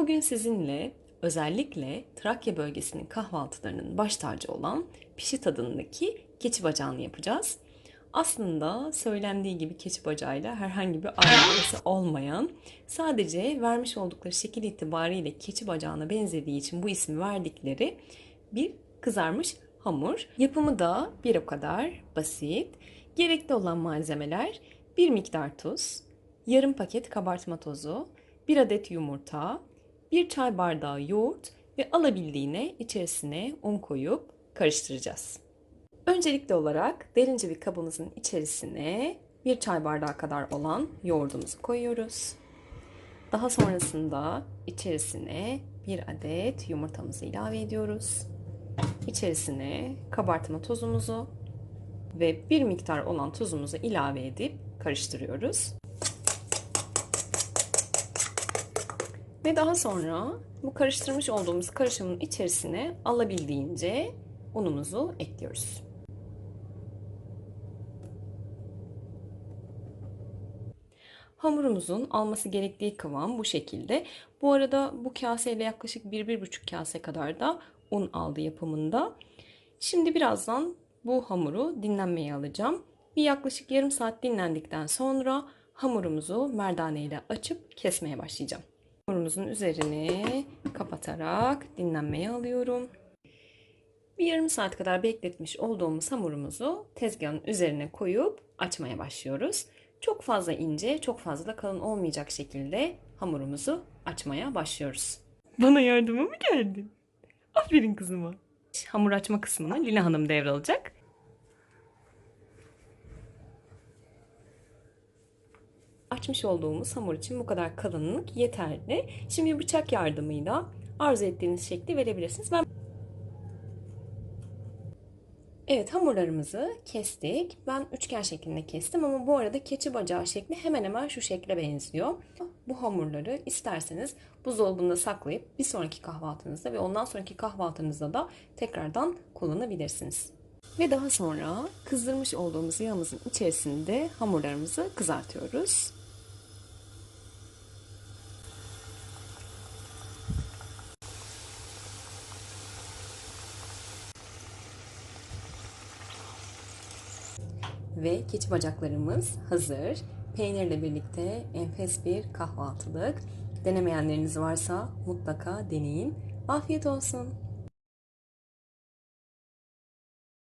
Bugün sizinle özellikle Trakya bölgesinin kahvaltılarının baş tacı olan pişi tadındaki keçi bacağını yapacağız. Aslında söylendiği gibi keçi bacağıyla herhangi bir alakası olmayan, sadece vermiş oldukları şekil itibariyle keçi bacağına benzediği için bu ismi verdikleri bir kızarmış hamur. Yapımı da bir o kadar basit. Gerekli olan malzemeler bir miktar tuz, yarım paket kabartma tozu, bir adet yumurta, bir çay bardağı yoğurt ve alabildiğine içerisine un koyup karıştıracağız. Öncelikli olarak derince bir kabımızın içerisine bir çay bardağı kadar olan yoğurdumuzu koyuyoruz. Daha sonrasında içerisine bir adet yumurtamızı ilave ediyoruz. İçerisine kabartma tozumuzu ve bir miktar olan tuzumuzu ilave edip karıştırıyoruz. Ve daha sonra bu karıştırmış olduğumuz karışımın içerisine alabildiğince unumuzu ekliyoruz. Hamurumuzun alması gerektiği kıvam bu şekilde. Bu arada bu kaseyle yaklaşık 1-1,5 kase kadar da un aldı yapımında. Şimdi birazdan bu hamuru dinlenmeye alacağım. Bir yaklaşık yarım saat dinlendikten sonra hamurumuzu merdane ile açıp kesmeye başlayacağım. Hamurumuzun üzerini kapatarak dinlenmeye alıyorum. Bir yarım saat kadar bekletmiş olduğumuz hamurumuzu tezgahın üzerine koyup açmaya başlıyoruz. Çok fazla ince, çok fazla da kalın olmayacak şekilde hamurumuzu açmaya başlıyoruz. Bana yardıma mı geldin? Aferin kızıma. Hamur açma kısmını Lina Hanım devralacak. Açmış olduğumuz hamur için bu kadar kalınlık yeterli. Şimdi bıçak yardımıyla arzu ettiğiniz şekli verebilirsiniz. Ben Evet hamurlarımızı kestik. Ben üçgen şeklinde kestim ama bu arada keçi bacağı şekli hemen hemen şu şekle benziyor. Bu hamurları isterseniz buzdolabında saklayıp bir sonraki kahvaltınızda ve ondan sonraki kahvaltınızda da tekrardan kullanabilirsiniz. Ve daha sonra kızdırmış olduğumuz yağımızın içerisinde hamurlarımızı kızartıyoruz. Ve keçi bacaklarımız hazır. Peynirle birlikte enfes bir kahvaltılık. Denemeyenleriniz varsa mutlaka deneyin. Afiyet olsun.